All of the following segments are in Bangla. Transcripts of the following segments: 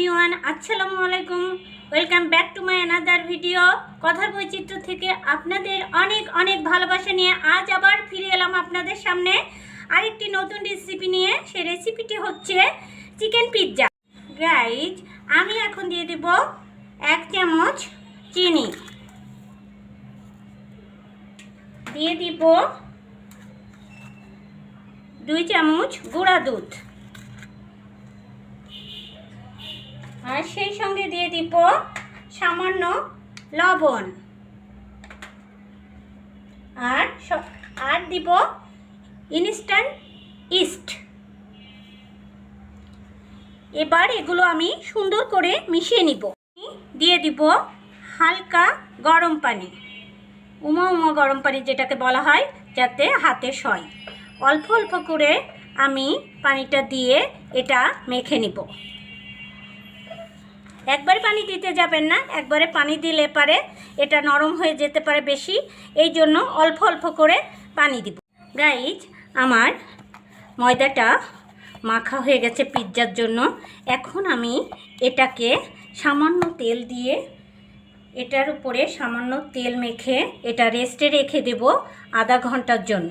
এভরিওয়ান আসসালামু আলাইকুম। Welcome back to my another video কথার বৈচিত্র্য থেকে আপনাদের অনেক অনেক ভালোবাসা নিয়ে আজ আবার ফিরে এলাম আপনাদের সামনে। আরেকটি নতুন রেসিপি নিয়ে। সেই রেসিপিটি হচ্ছে চিকেন পিৎজা গাইজ আমি এখন দিয়ে দেব এক চামচ চিনি। দিয়ে দিব দুই চামচ গুঁড়া দুধ। আর সেই সঙ্গে দিয়ে দিব সামান্য লবণ। আর আর দিব ইনস্ট্যান্ট ইস্ট এবার এগুলো আমি সুন্দর করে মিশিয়ে নিব। দিয়ে দিব হালকা গরম পানি। উমা উমা গরম পানি যেটাকে বলা হয়, যাতে হাতে সয়। অল্প অল্প করে আমি পানিটা দিয়ে এটা মেখে নিব। একবারে পানি দিতে যাবেন না, একবারে পানি দিলে পারে এটা নরম হয়ে যেতে পারে বেশি, এই জন্য অল্প অল্প করে পানি দিব। গাইজ আমার ময়দাটা মাখা হয়ে গেছে পিৎজার জন্য। এখন আমি এটাকে সামান্য তেল দিয়ে, এটার উপরে সামান্য তেল মেখে এটা রেস্টে রেখে দেব আধা ঘণ্টার জন্য।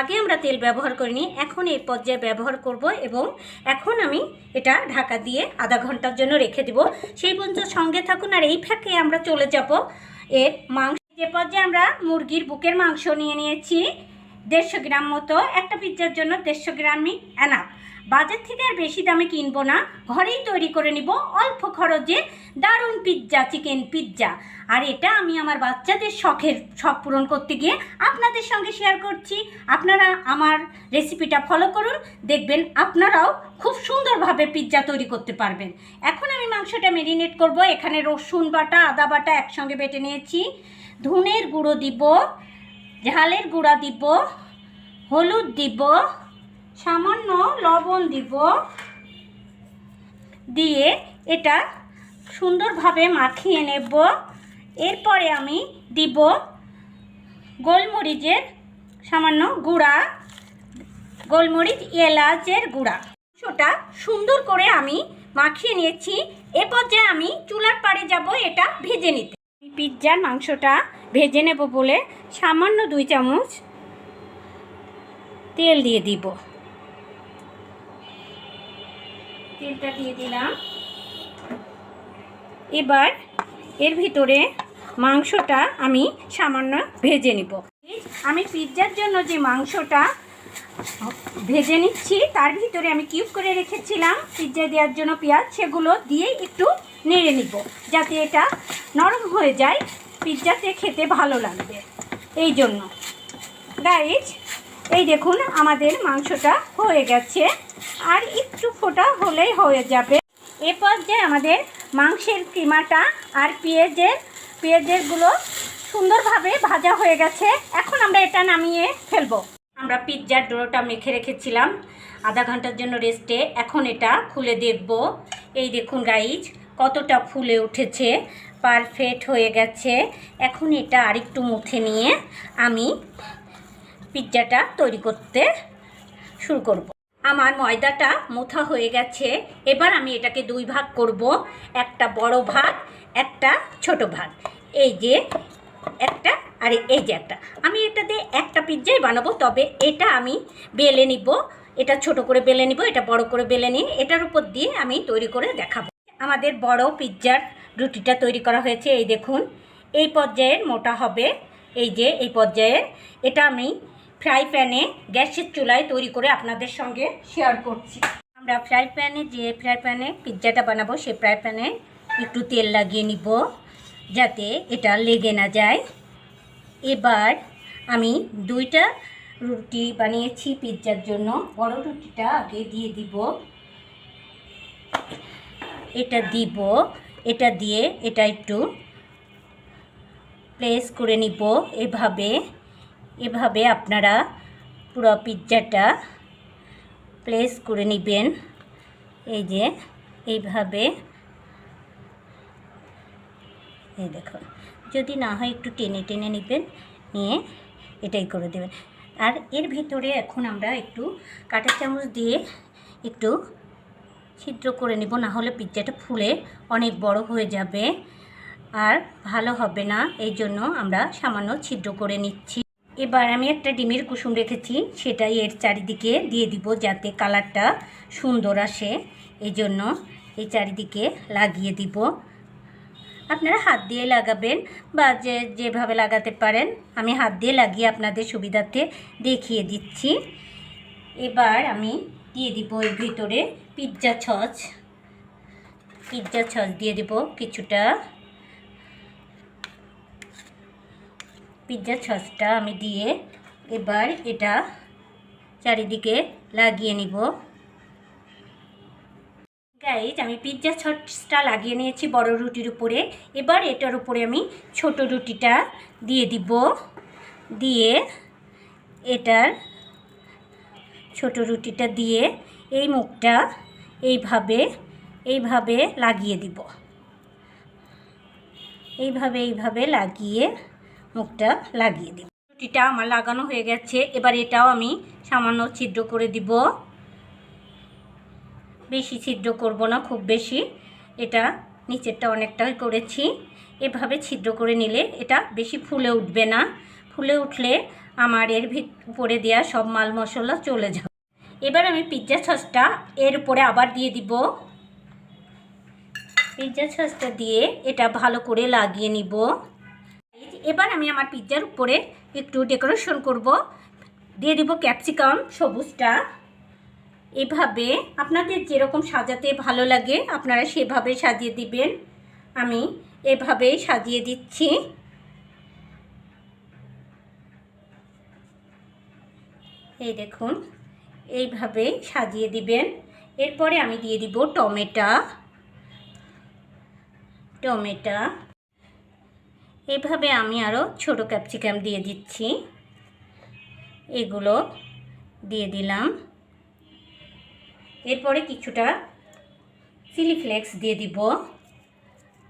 আগে আমরা তেল ব্যবহার করিনি, এখন এই পর্যায়ে ব্যবহার করব এবং এখন আমি এটা ঢাকা দিয়ে আধা ঘণ্টার জন্য রেখে দেব। সেই পর্যন্ত সঙ্গে থাকুন আর এই ফাঁকে আমরা চলে যাব। এর মাংস, যে পর্যায়ে আমরা মুরগির বুকের মাংস নিয়ে নিয়েছি, দেড়শো গ্রাম মতো, একটা পিজ্জার জন্য দেড়শো গ্রামই এনা বাজার থেকে আর বেশি দামে কিনবো না। ঘরেই তৈরি করে নিব। অল্প খরচে দারুণ পিৎজা, চিকেন পিৎজা। আর এটা আমি আমার বাচ্চাদের শখের শখ পূরণ করতে গিয়ে আপনাদের সঙ্গে শেয়ার করছি। আপনারা আমার রেসিপিটা ফলো করুন। দেখবেন আপনারাও খুব সুন্দরভাবে পিৎজা তৈরি করতে পারবেন। এখন আমি মাংসটা মেরিনেট করব। এখানে রসুন বাটা, আদা বাটা একসঙ্গে বেটে নিয়েছি। ধুনের গুঁড়ো দিব, ঝালের গুঁড়া দিব, হলুদ দিব সামান্য লবণ দিব। দিয়ে এটা সুন্দরভাবে মাখিয়ে নেব। এরপরে আমি দিব গোলমরিচের সামান্য গুঁড়া, গোলমরিচ এলাচের গুঁড়া। মাংসটা সুন্দর করে আমি মাখিয়ে নিয়েছি। এ পর্যায়ে আমি চুলার পাড়ে যাব এটা ভেজে নিতে। পিৎজার মাংসটা ভেজে নেব বলে সামান্য দুই চামচ তেল দিয়ে দিব। তেলটা দিয়ে দিলাম। এবার এর ভিতরে মাংসটা আমি সামান্য ভেজে নিব। আমি পিৎজার জন্য যে মাংসটা ভেজে নিচ্ছি, তার ভিতরে আমি কিউব করে রেখেছিলাম। পিৎজা দেওয়ার জন্য পেঁয়াজ, সেগুলো দিয়ে একটু নেড়ে নিব, যাতে এটা নরম হয়ে যায়। পিৎজাতে খেতে ভালো লাগবে। এই জন্য। গাইজ এই দেখুন, আমাদের মাংসটা হয়ে গেছে। আর একটু ফোটা হলেই হয়ে যাবে। এ পর্যায়ে আমাদের মাংসের কিমাটা আর পেঁয়াজের, পেঁয়াজেরগুলো সুন্দরভাবে ভাজা হয়ে গেছে। এখন আমরা এটা নামিয়ে ফেলব। আমরা পিৎজার ডোটা মেখে রেখেছিলাম। আধা ঘণ্টার জন্য রেস্টে এখন এটা খুলে দেখব। এই দেখুন গাইজ কতটা ফুলে উঠেছে। পারফেক্ট হয়ে গেছে। এখন এটা আরেকটু মুখে নিয়ে আমি পিৎজাটা তৈরি করতে শুরু করব। আমার ময়দাটা মুথা হয়ে গেছে। এবার আমি এটাকে দুই ভাগ করব। একটা বড় ভাগ, একটা ছোট ভাগ। এই যে একটা আর এই যে একটা। আমি এটাতে একটা পিৎজাই বানাবো, তবে এটা আমি বেলে নিব। এটা ছোট করে বেলে নিব, এটা বড় করে বেলে নিয়ে এটার উপর দিয়ে আমি তৈরি করে দেখাবো। আমাদের বড় পিৎজার রুটিটা তৈরি করা হয়েছে, এই দেখুন। এই পর্যায়ের মোটা হবে। এই যে এই পর্যায়ের, এটা আমি ফ্রাই প্যানে গ্যাসের চুলায় তৈরি করে আপনাদের সঙ্গে শেয়ার করছি। আমরা ফ্রাই প্যানে যে ফ্রাই প্যানে পিৎজাটা বানাবো সেই ফ্রাই প্যানে একটু তেল লাগিয়ে নিব, যাতে এটা লেগে না যায়। এবার আমি দুইটা রুটি বানিয়েছি পিৎজার জন্য। বড় রুটিটা আগে দিয়ে দিব। এটা দিব। এটা দিয়ে এটা একটু প্লেস করে নিব। এভাবে এভাবে আপনারা পুরো পিৎজাটা প্লেস করে নেবেন। এই যে, এইভাবে। এই দেখুন, যদি না হয় একটু টেনে টেনে নেবেন, নিয়ে এটাই করে দেবেন। আর এর ভিতরে এখন আমরা একটু কাঁটা চামচ দিয়ে একটু ছিদ্র করে নিব, না হলে পিৎজাটা ফুলে অনেক বড় হয়ে যাবে। আর ভালো হবে না, এই জন্য আমরা সামান্য ছিদ্র করে নিচ্ছি। এবার আমি একটা ডিমের কুসুম রেখেছি, সেটাই এর চারিদিকে দিয়ে দিব যাতে কালারটা সুন্দর আসে। এই জন্য এই চারিদিকে লাগিয়ে দিব। আপনারা হাত দিয়ে লাগাবেন বা যে যেভাবে লাগাতে পারেন, আমি হাত দিয়ে লাগিয়ে আপনাদের সুবিধার্থে দেখিয়ে দিচ্ছি। এবার আমি দিয়ে দিব এর ভিতরে পিৎজা ছচ পিৎজা ছচ দিয়ে দিব কিছুটা পিৎজা সসটা আমি দিয়ে এবার এটা চারিদিকে লাগিয়ে নিব। গাইজ আমি পিৎজা সসটা লাগিয়ে নিয়েছি বড় রুটির উপরে। এবার এটার উপরে আমি ছোট রুটিটা দিয়ে দিব। দিয়ে এটার ছোট রুটিটা দিয়ে এই মুখটা এইভাবে এইভাবে লাগিয়ে দিব। এইভাবে এইভাবে লাগিয়ে মুখটা লাগিয়ে দিব। রুটিটা আমার লাগানো হয়ে গেছে। এবার এটাও আমি সামান্য ছিদ্র করে দিব। বেশি ছিদ্র করব না, খুব বেশি। এটা নিচেরটা অনেকটাই করেছি। এভাবে ছিদ্র করে নিলে এটা বেশি ফুলে উঠবে না। ফুলে উঠলে আমার এর ভিত, উপরে দেওয়া সব মাল মশলা চলে যাবে। এবার আমি পিৎজা সসটা এর উপরে আবার দিয়ে দিব। পিৎজা সসটা দিয়ে এটা ভালো করে লাগিয়ে নিব। এবার আমি আমার পিৎজার উপরে একটু ডেকোরেশন করব। দিয়ে দিব ক্যাপসিকাম সবুজটা। এভাবে আপনাদের যেরকম সাজাতে ভালো লাগে, আপনারা সেভাবে সাজিয়ে দিবেন। আমি এভাবেই সাজিয়ে দিচ্ছি। এই দেখুন, এইভাবে সাজিয়ে দিবেন। এরপরে আমি দিয়ে দিব টমেটা। টমেটো। এভাবে আমি আরও ছোট ক্যাপসিকাম দিয়ে দিচ্ছি। এগুলো দিয়ে দিলাম। এরপরে কিছুটা চিলি ফ্লেক্স দিয়ে দিব।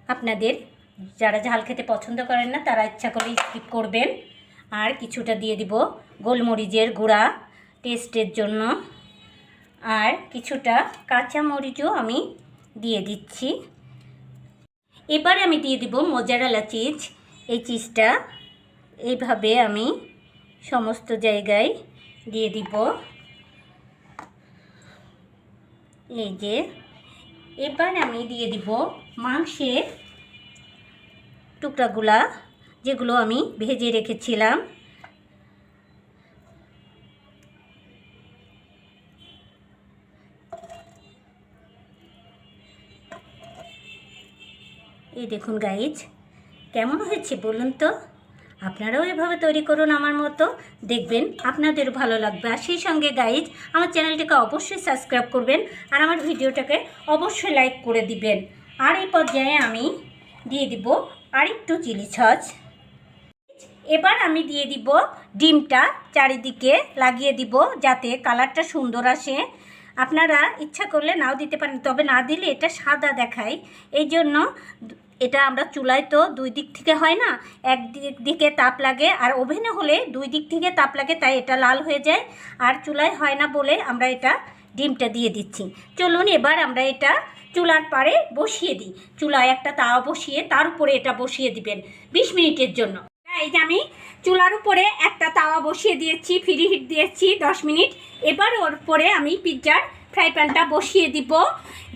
আপনাদের যারা ঝাল খেতে পছন্দ করেন না, তারা ইচ্ছা করে স্কিপ করবেন। আর কিছুটা দিয়ে দিব গোলমরিচের গুঁড়া টেস্টের জন্য। আর কিছুটা কাঁচা মরিচও আমি দিয়ে দিচ্ছি। এবারে আমি দিয়ে দিব মোজারালা চিজ। এই চিজটা এইভাবে আমি সমস্ত জায়গায় দিয়ে দিব। এই যে, এবার আমি দিয়ে দিব মাংসের টুকরাগুলা যেগুলো আমি ভেজে রেখেছিলাম। এই দেখুন গাইজ কেমন হয়েছে বলুন তো? আপনারাও এভাবে তৈরি করুন আমার মতো। দেখবেন আপনাদের ভালো লাগবে। আর সেই সঙ্গে গাইজ আমার চ্যানেলটিকে অবশ্যই সাবস্ক্রাইব করবেন আর আমার ভিডিওটাকে অবশ্যই লাইক করে দিবেন। আর এই পর্যায়ে আমি দিয়ে দিব আরেকটু চিলি সস। এবার আমি দিয়ে দিব ডিমটা চারিদিকে লাগিয়ে দিব যাতে কালারটা সুন্দর আসে। আপনারা ইচ্ছা করলে নাও দিতে পারেন, তবে না দিলে এটা সাদা দেখায়। এই জন্য এটা আমরা চুলায় তো দুই দিক থেকে হয় না, এক দিকে তাপ লাগে আর ওভেনে হলে দুই দিক থেকে তাপ লাগে তাই এটা লাল হয়ে যায়। আর চুলায় হয় না বলে আমরা এটা ডিমটা দিয়ে দিচ্ছি। চলুন এবার আমরা এটা চুলার পাড়ে বসিয়ে দিই। চুলায় একটা তাওয়া বসিয়ে তার উপরে এটা বসিয়ে দিবেন বিশ মিনিটের জন্য। এই যে আমি চুলার উপরে একটা তাওয়া বসিয়ে দিয়েছি, ফ্রি হিট দিয়েছি দশ মিনিট। এবার ওর পরে আমি পিৎজার ফ্রাই প্যানটা বসিয়ে দিব।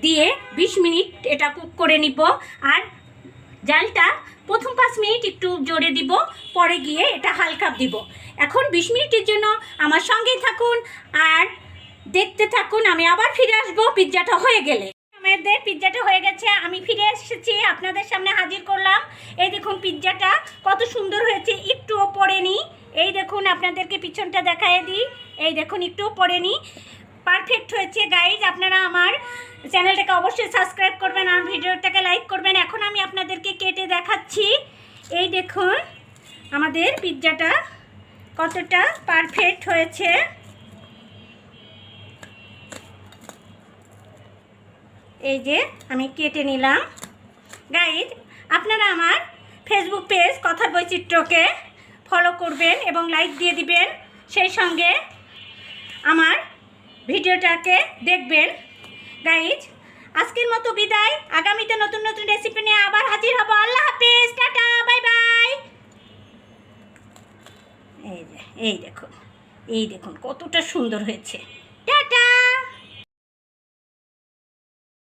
দিয়ে বিশ মিনিট এটা কুক করে নিব। আর জালটা প্রথম পাঁচ মিনিট একটু জোরে দিব, পরে গিয়ে এটা হালকা দিব। এখন বিশ মিনিটের জন্য আমার সঙ্গেই থাকুন আর দেখতে থাকুন, আমি আবার ফিরে আসব পিৎজাটা হয়ে গেলে। আমাদের পিৎজাটা হয়ে গেছে, আমি ফিরে এসেছি, আপনাদের সামনে হাজির করলাম। এই দেখুন পিৎজাটা কত সুন্দর হয়েছে, একটুও পড়েনি। এই দেখুন, আপনাদেরকে পিছনটা দেখায় দিই। এই দেখুন, একটুও পড়েনি। পারফেক্ট হয়েছে গাইজ আপনারা আমার চ্যানেলটাকে অবশ্যই সাবস্ক্রাইব করবেন আর ভিডিওটাকে লাইক করবেন। এখন আমি আপনাদেরকে কেটে দেখাচ্ছি। এই দেখুন, আমাদের পিৎজাটা কতটা পারফেক্ট হয়েছে। এই যে আমি কেটে নিলাম। গাইজ আপনারা আমার ফেসবুক পেজ কথার বৈচিত্র্যকে ফলো করবেন এবং লাইক দিয়ে দিবেন। সেই সঙ্গে ভিডিওটাকে দেখবেন। গাইজ আজকের মতো বিদায়। আগামীতে নতুন নতুন রেসিপি নিয়ে আবার হাজির হব। আল্লাহ হাফিজ। Tata, bye bye. এই যে, এই দেখুন এই দেখুন কতটা সুন্দর হয়েছে।